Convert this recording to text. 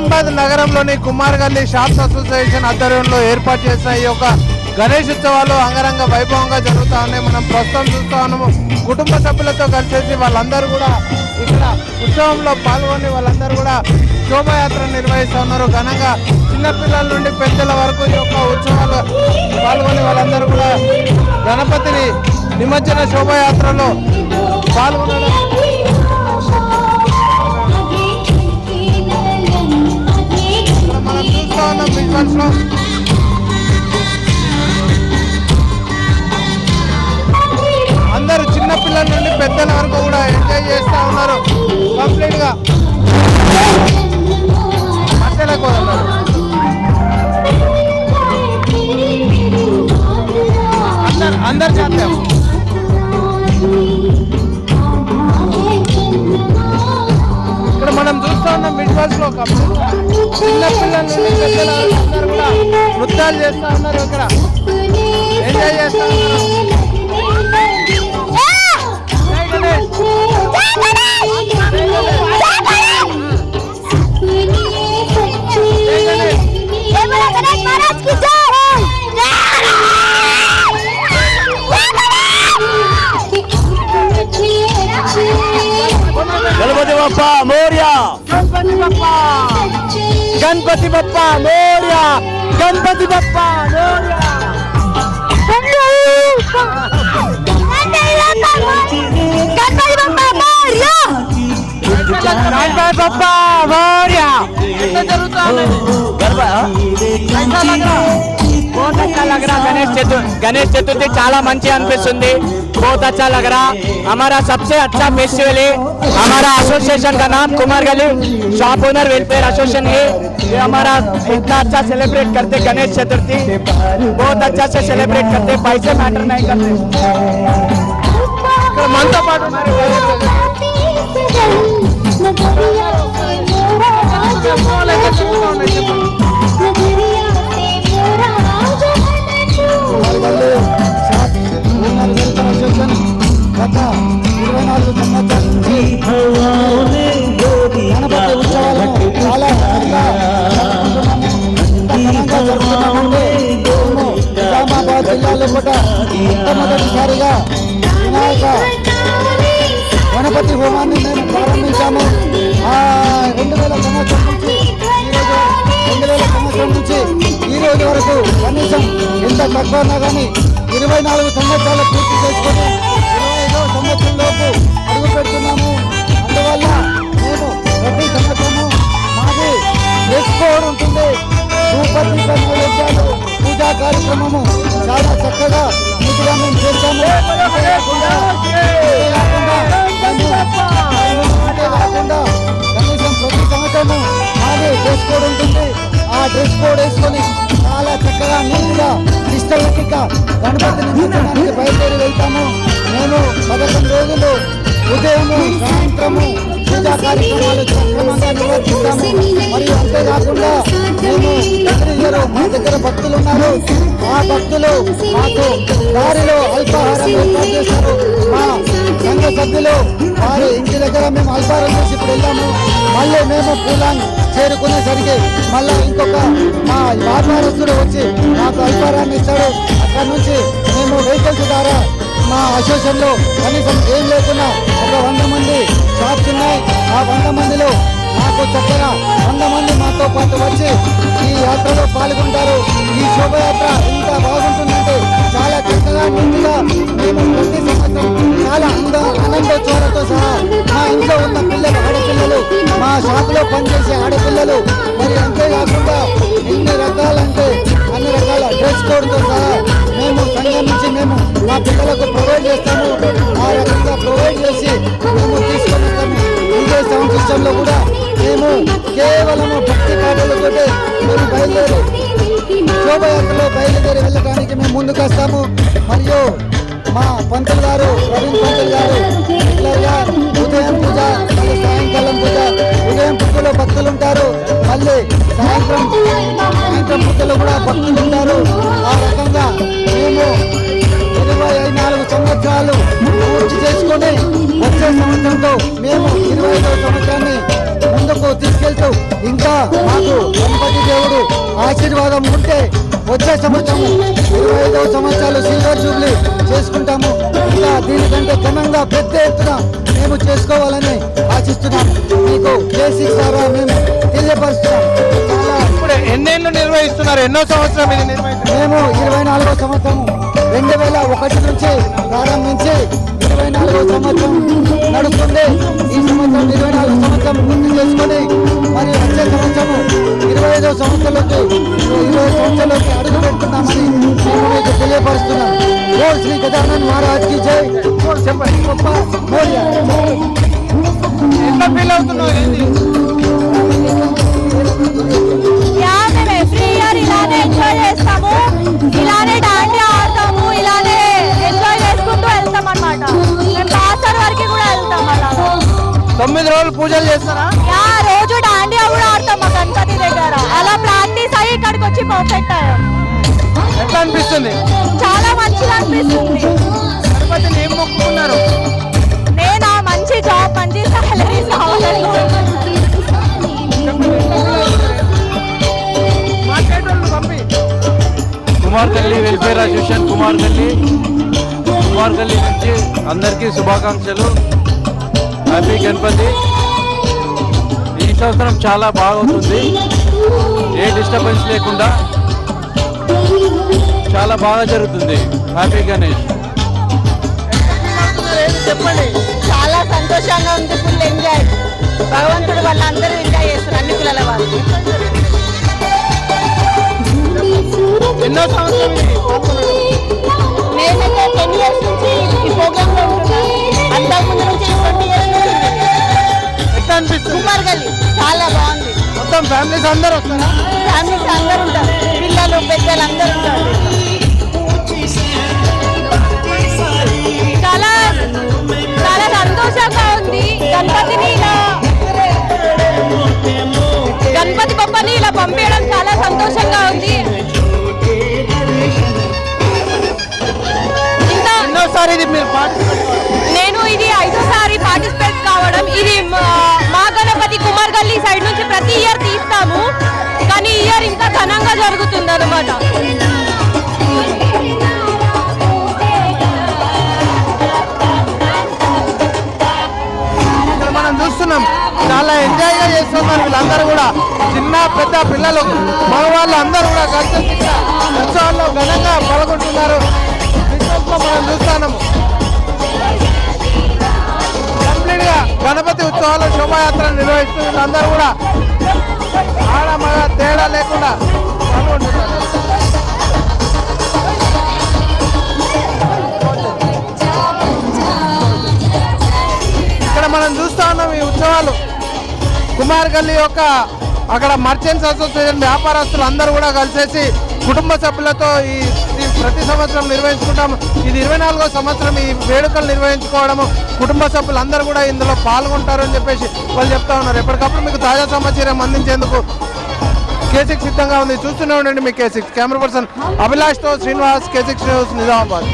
నిజామాబాద్ నగరంలోని కుమార్ గల్లీ shops association ఆధ్వర్యంలో ఏర్పాటు చేసిన ఈ యొక్క గణేష్ ఉత్సవాలు అంగరంగ వైభవంగా జరుగుతూ ఉన్నాయి. మనం ప్రస్తుతం చూస్తా ఉన్నాము. కుటుంబ సభ్యులతో కలిసేసి వాళ్ళందరూ కూడా ఇక్కడ ఉత్సవంలో పాల్గొని వాళ్ళందరూ కూడా శోభాయాత్ర నిర్వహిస్తూ ఉన్నారు. ఘనంగా చిన్నపిల్లల నుండి పెద్దల వరకు ఈ యొక్క ఉత్సవాలు పాల్గొని వాళ్ళందరూ కూడా గణపతిని నిమజ్జన శోభాయాత్రలో పాల్గొనడం చూస్తా ఉన్నాం విజువల్స్లో కంప్లీట్గా చిన్న పిల్లల నుండి పెద్దల అందరూ కూడా నృత్యాలు చేస్తా ఉన్నారు ఇక్కడ. ఎంజాయ్ చేస్తా ఉన్నారు. జై గణేష్. గణపతి గణపతి బప్ప మోర్యా గణపతి బప్ప మోర్యా గణేష్ చతుర్థి గణేష్ చతుర్థి చాలా మంచి అనిపిస్తుంది बहुत अच्छा लग रहा। हमारा सबसे अच्छा फेस्टिवल है। हमारा एसोसिएशन का नाम कुमार गली। शॉप ओनर वेलफेयर एसोसिएशन है। ये हमारा इतना अच्छा सेलिब्रेट करते गणेश चतुर्थी। बहुत अच्छा से सेलिब्रेट करते पैसे मैटर नहीं करते। पाठ हमारे। గత ఇరవై నాలుగు సంవత్సరాల నుంచి గణపతి ఉత్సవాలను చాలా నిజామాబాద్ జిల్లాలో కూడా మొట్టమొదటిసారిగా వినాయక గణపతి హోమాన్ని మేము ప్రారంభించాము. ఆ రెండు వేల సంవత్సరం నుంచి ఈరోజు రెండు వేల సంవత్సరం నుంచి ఈ రోజు వరకు కనీసం ఎంత తక్కువ ఉన్నా కానీ ఇరవై నాలుగు సంవత్సరాలు పూర్తి చేసుకొని ఇరవై ఐదో సంవత్సరం లోపు అడుగు పెడుతున్నాము. అందువల్ల మేము ప్రతి సంవత్సరము మాది డ్రెస్ కోడ్ ఉంటుంది. సూపర్ పూజా కార్యక్రమము చాలా చక్కగా నీటిగా మేము మేము అంతేకాకుండా కనీసం ప్రతి సంవత్సరము మాది డ్రెస్ కోడ్ ఉంటుంది. ఆ డ్రెస్ కోడ్ వేసుకొని చాలా చక్కగా నీట్గా సిస్టమేటిక్గా గణపతిని బయలుదేరి వెళ్తాము. నేను పదకొండు రోజులు ఉదయము సాయంత్రము పూజా కార్యక్రమాలు సక్రమంగా నిర్వర్తిస్తాము మరియు అంతేకాకుండా మేము ఎవ్రీ మా దగ్గర భక్తులు ఉన్నారు. ఆ భక్తులు మాకు దారిలో అల్పాహారం ఏర్పాటు చేస్తారు మా సంఘ సభ్యులు వారి ఇంటి దగ్గర మేము అల్పాహారం చేసి ఇప్పుడు వెళ్ళాము. మళ్ళీ మేము పూలాంగ్ చేరుకునేసరికి మళ్ళీ ఇంకొక మా వ్యాపారస్తుడు వచ్చి మాకు అల్పాహారాన్ని ఇస్తాడు అక్కడ నుంచి మేము వెహికల్స్ ద్వారా మా అసోసియేషన్లో కనీసం ఏం లేకుండా ఒక వంద మంది షాప్స్ ఉన్నాయి. ఆ వంద మందిలో మాకు చక్కగా వంద మంది మాతో పాటు వచ్చి ఈ యాత్రలో పాల్గొంటారు. ఈ శోభయాత్ర ఎంత బాగుంటుందంటే చాలా చక్కగా ముందుగా మేము ప్రతి సంవత్సరం చాలా అంద ఆనందోత్సవాలతో సహా మా ఇంట్లో ఉన్న పిల్లలు ఆడపిల్లలు మా షాపులో పనిచేసే ఆడపిల్లలు మరి అంతేకాకుండా ఎన్ని రకాలంటే అన్ని రకాల డ్రెస్ కోడ్తో సహా మేము సంఘం నుంచి మేము మా పిల్లలకు ప్రొవైడ్ చేస్తాము. ఆ రకంగా ప్రొవైడ్ చేసి మేము తీసుకొని వస్తాము ఇదే సౌండ్ సిస్టంలో కూడా మేము కేవలము భక్తి పాటలతోటే మేము బయలుదేరి శోభయాత్రలో బయలుదేరి వెళ్ళడానికి మేము ముందుకు వస్తాము. మరియు మా పంతులు గారు ప్రవీణ్ పంతులు గారు రెగ్యులర్గా ఉదయం పూజ మళ్ళీ సాయంకాలం పూజ ఉదయం పూజలో భక్తులు ఉంటారు. మళ్ళీ సాయంత్రం సాయంత్రం పూజలో కూడా భక్తులు సంవత్సరాలు పూర్తి చేసుకొని వచ్చే సంవత్సరంతో మేము ఇరవై ఐదవ సంవత్సరాన్ని ముందుకు తీసుకెళ్తూ ఇంకా మాకు గణపతి దేవుడు ఆశీర్వాదం ఉంటే వచ్చే సంవత్సరం ఇరవై ఐదవ సంవత్సరాలు సిల్వర్ జూబ్లీ చేసుకుంటాము. ఇంకా దీనికంటే ఘనంగా పెద్ద ఎత్తున మేము చేసుకోవాలని ఆశిస్తున్నాం. మీకు కేసీఆర్ ద్వారా మేము తెలియపరుస్తున్నాం. ఇప్పుడు ఎన్నేళ్ళు నిర్వహిస్తున్నారు? ఎన్నో సంవత్సరం మేము ఇరవై నాలుగో సంవత్సరం రెండు వేల ఒకటి నుంచి ప్రారంభించి ఇరవై నాలుగో సంవత్సరం నడుస్తుంది. ఈ సంవత్సరం ఇరవై నాలుగో సంవత్సరం పూర్తి చేసుకొని మరి వచ్చే సంవత్సరం ఇరవై ఐదో సంవత్సరంలోకి ఇరవై సంవత్సరంలోకి అడుగు పెడుతున్నామని మేము మీకు తెలియపరుస్తున్నాం ఓ శ్రీ గజానన్ మహారాజ్కి జై. చెప్పండి గొప్ప మోరియా ఎంత ఫీల్ అవుతున్నావు తొమ్మిది రోజులు పూజలు చేస్తారా? యా రోజు డాండియా కూడా ఆడతాం మా గణపతి దగ్గర. అలా ప్రాక్టీస్ అయ్యి ఇక్కడికి వచ్చి పర్ఫెక్ట్ అయ్యాం. ఎట్లా అనిపిస్తుంది? చాలా మంచిగా అనిపిస్తుంది. గణపతిని ఏం మొక్కుకున్నారు? నేనా? మంచి జాబ్ మంచి సాలరీస్ కావాలని కుమార్ గల్లీ వెల్ఫేర్ అసోసియేషన్ కుమార్ గల్లీ కుమార్ గల్లీ నుంచి అందరికీ శుభాకాంక్షలు. హ్యాపీ గణపతి. ఈ సంవత్సరం చాలా బాగవుతుంది ఏ డిస్టర్బెన్స్ లేకుండా చాలా బాగా జరుగుతుంది. హ్యాపీ గణేష్. చెప్పండి. చాలా సంతోషంగా ఉంది ఫుల్ ఎంజాయ్. భగవంతుడు వాళ్ళందరూ ఎంజాయ్ చేస్తారు అన్ని పిల్లల వాళ్ళు. ఎన్నో సంవత్సరం ఇది నేనైతే టెన్ ఇయర్స్ నుంచి ఈ ప్రోగ్రామ్లో ఉంటున్నాను. అంతకు ముందు నుంచి ట్వంటీ ఇయర్స్ నుంచి ఎట్లా అనిపిస్తుంది. కుమార్ గల్లీ చాలా బాగుంది. మొత్తం ఫ్యామిలీస్ అందరు వస్తారా? ఫ్యామిలీస్ అందరూ ఉంటారు. పిల్లలు పెద్దలు అందరూ ఉంటారు. చాలా చాలా సంతోషంగా ఉంది. గణపతిని ఇలా గణపతి బొమ్మని ఇలా పంపించడం చాలా సంతోషంగా ప్రతి ఇయర్ తీస్తాము కానీ ఇయర్ ఇంకా ఘనంగా జరుగుతుంది అనమాట మనం చూస్తున్నాం చాలా ఎంజాయ్గా చేస్తున్నారు వీళ్ళందరూ కూడా. చిన్న పెద్ద పిల్లలు మగవాళ్ళు అందరూ కూడా కలిసి ఉత్సవాల్లో ఘనంగా పాల్గొంటున్నారు. మనం చూస్తున్నాము. ఉత్సవాల శోభాయాత్ర నిర్వహిస్తున్నారు అందరూ కూడా ఆడ మగ తేడా లేకుండా పాల్గొంటున్నారు ఇక్కడ మనం చూస్తా ఉన్నాం ఈ ఉత్సవాలు. కుమార్ గల్లీ యొక్క అక్కడ మర్చెంట్స్ అసోసియేషన్ వ్యాపారస్తులు అందరూ కూడా కలిసేసి కుటుంబ సభ్యులతో ఈ ప్రతి సంవత్సరం నిర్వహించుకుంటాము. ఇది ఇరవై నాలుగో సంవత్సరం ఈ వేడుకలు నిర్వహించుకోవడము. కుటుంబ సభ్యులు అందరూ కూడా ఇందులో పాల్గొంటారు అని చెప్పేసి వాళ్ళు చెప్తా ఉన్నారు. ఎప్పటికప్పుడు మీకు తాజా సమాచారం అందించేందుకు కేసిక్స్ సిద్ధంగా ఉంది. చూస్తూనే ఉండండి మీ K six camera person అభిలాష్తో Srinivas K six news Nizamabad.